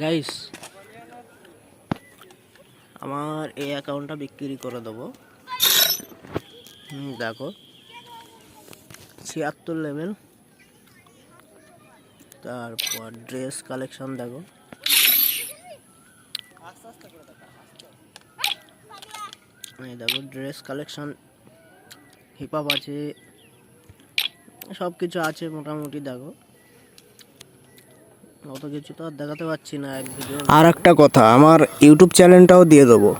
Guys আমার এই অ্যাকাউন্টটা বিক্রি করে দেবো। দেখো। ছিয়াত্তর লেভেল তারপর ড্রেস কালেকশন দেখো। দেখো ড্রেস কালেকশন হিপহপ আছে। সব কিছু আছে মোটামুটি, দেখো। অত কিছু তো আর দেখাতে পারছি না এক ভিডিও আর একটা কথা আমার ইউটিউব চ্যানেলটাও দিয়ে দেবো।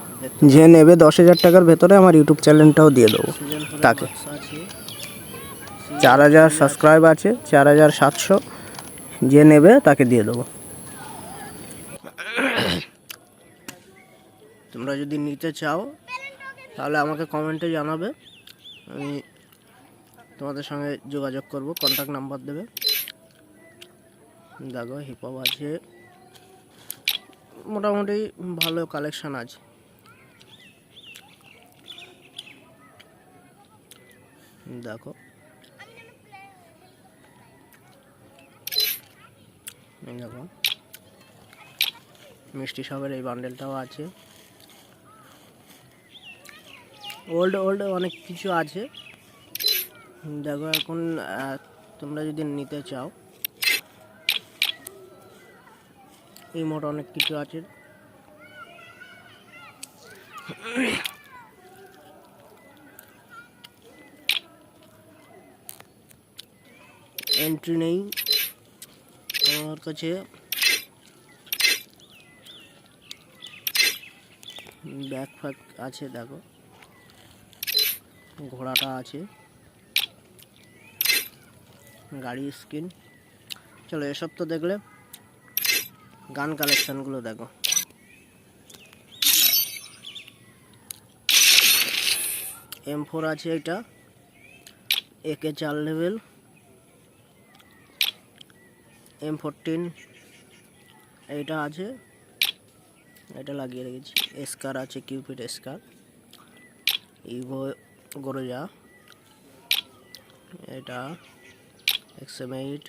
যে নেবে দশ হাজার টাকার ভেতরে আমার ইউটিউব চ্যানেলটাও দিয়ে দেবো। তাকে। চার হাজার সাবস্ক্রাইব আছে। চার হাজার সাতশো। যে নেবে তাকে দিয়ে দেবো। তোমরা যদি নিতে চাও তাহলে আমাকে কমেন্টে জানাবে। আমি তোমাদের সঙ্গে যোগাযোগ করব কন্ট্যাক্ট নাম্বার দেবে। দেখো হিপহপ আছে। মোটামুটি ভালো কালেকশান আছে। দেখো। দেখো। মিষ্টি সবের এই বান্ডেলটাও আছে। ওল্ড ওল্ড অনেক কিছু আছে। দেখো এখন তোমরা যদি নিতে চাও এই মোট অনেক কিছু আছে। এন্ট্রি নেই। আমার কাছে ব্যাগ ফ্যাগ আছে, দেখো। ঘোড়াটা আছে। গাড়ি স্কিন চলো, এসব তো দেখলে গান কালেকশনগুলো দেখো। এম ফোর আছে এটা। একে চার লেভেল এম ফোরটিন এইটা আছে। এটা লাগিয়ে রেখেছি। এসকার আছে কিউপিড এসকার ইভো গরজা এটা এক্সএম এইট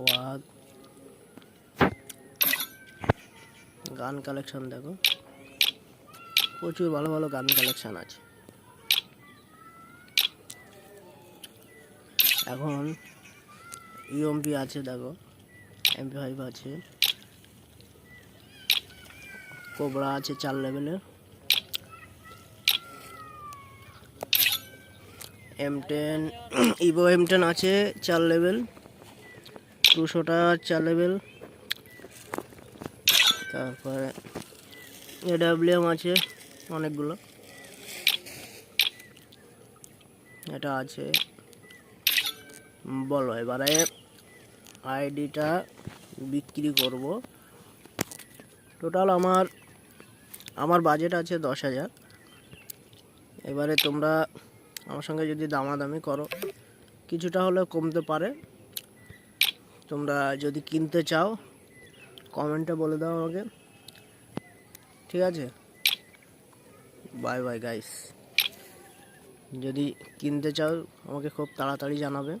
ওয়াগ গান কালেকশন দেখো। প্রচুর ভালো ভালো গান কালেকশন আছে। এখন ইউএমপি আছে দেখো। এমপি ফাইভ আছে। কোবরা আছে চার লেভেলের M ten Evo M ten আছে চার লেভেল দুশোটা চার লেভেল তারপরে এডাব্লিউএম আছে, অনেকগুলো। এটা আছে, বলো এবারে আইডিটা বিক্রি করব। টোটাল আমার আমার বাজেট আছে দশ হাজার। এবারে তোমরা আমার সঙ্গে যদি দামাদামি করো, কিছুটা হলেও কমতে পারে। তোমরা যদি কিনতে চাও কমেন্টে বলে দাও আমাকে। ঠিক আছে? বাই বাই গাইস যদি কিনতে চাও, আমাকে খুব তাড়াতাড়ি জানাবে।